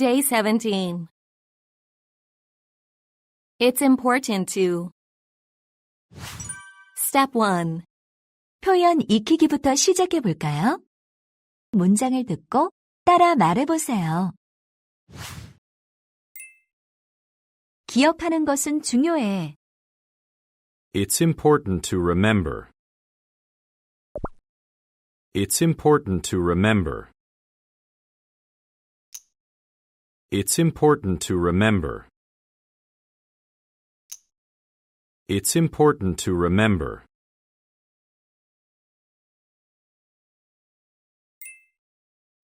Day 17. It's important to. Step 1. 표현 익히기부터 시작해 볼까요? 문장을 듣고 따라 말해 보세요. 기억하는 것은 중요해. It's important to remember. It's important to remember. It's important to remember. It's important to remember.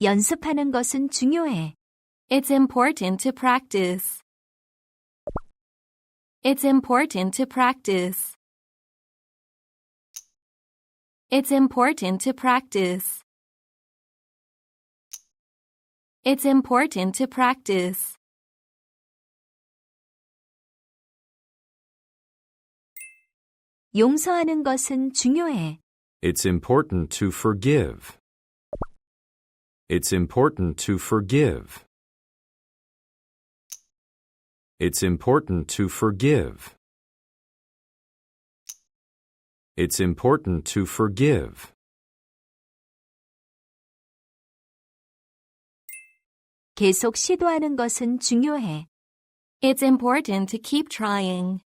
연습하는 것은 중요해. It's important to practice. It's important to practice. It's important to practice. It's important to practice. 용서하는 것은 중요해. It's important to forgive. It's important to forgive. It's important to forgive. It's important to forgive. 계속 시도하는 것은 중요해. It's important to keep trying.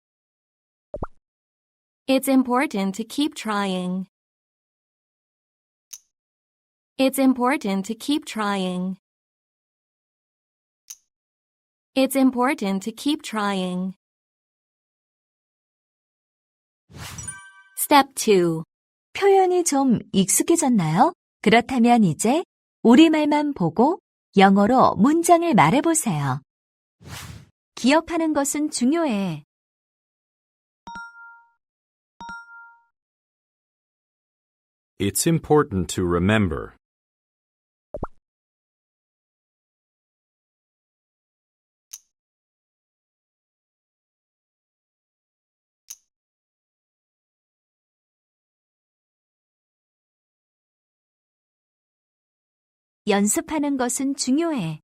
It's important to keep trying. It's important to keep trying. It's important to keep trying. Step 2. 표현이 좀 익숙해졌나요? 그렇다면 이제 우리말만 보고 영어로 문장을 말해보세요. 기억하는 것은 중요해. It's important to remember. 연습하는 것은 중요해.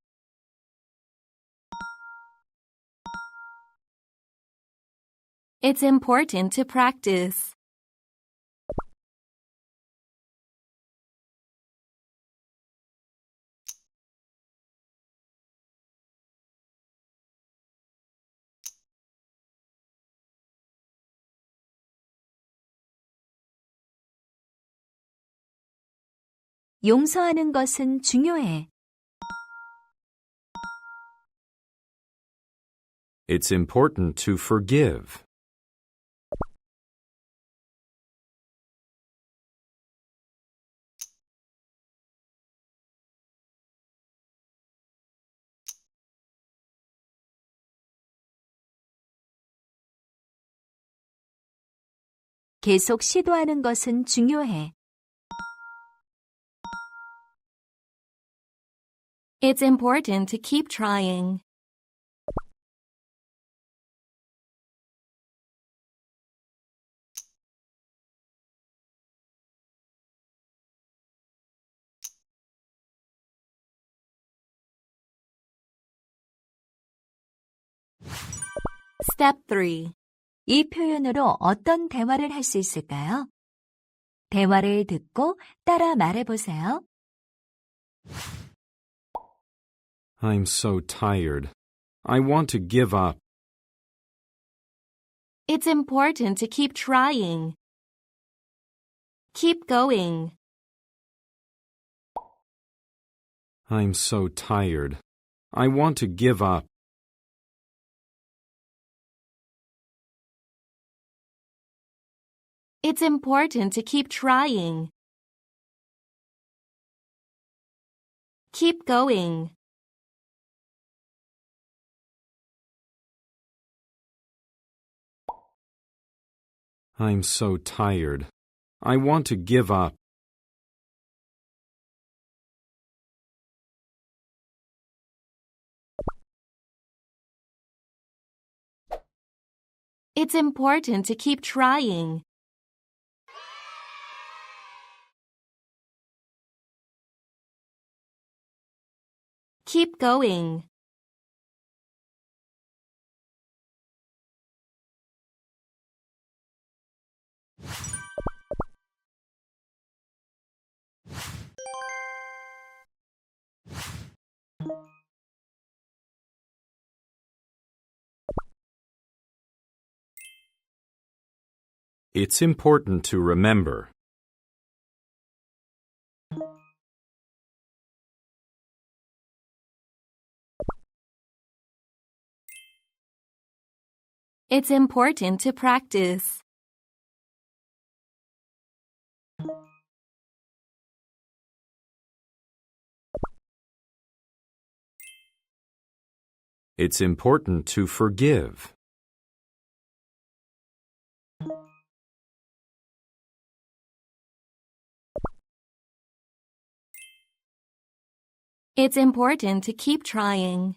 It's important to practice. 용서하는 것은 중요해. It's important to forgive. 계속 시도하는 것은 중요해. It's important to keep trying. Step 3. 이 표현으로 어떤 대화를 할 수 있을까요? 대화를 듣고 따라 말해보세요. I'm so tired. I want to give up. It's important to keep trying. Keep going. I'm so tired. I want to give up. It's important to keep trying. Keep going. I'm so tired. I want to give up. It's important to keep trying. Keep going. It's important to remember. It's important to practice. It's important to forgive. It's important to keep trying.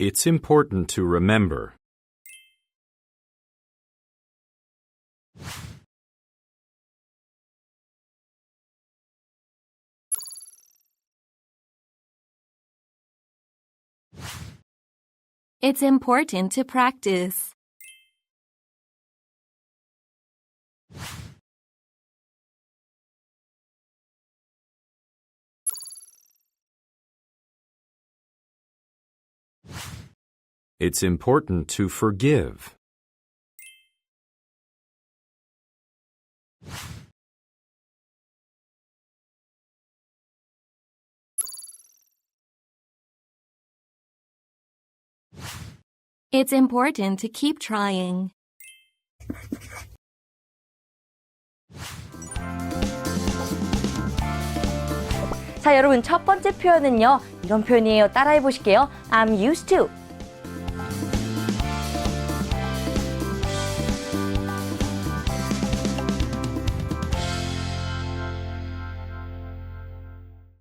It's important to remember. It's important to practice. It's important to forgive. It's important to keep trying. 자, 여러분 첫 번째 표현은요. 이런 표현이에요. 따라해 보실게요. I'm used to.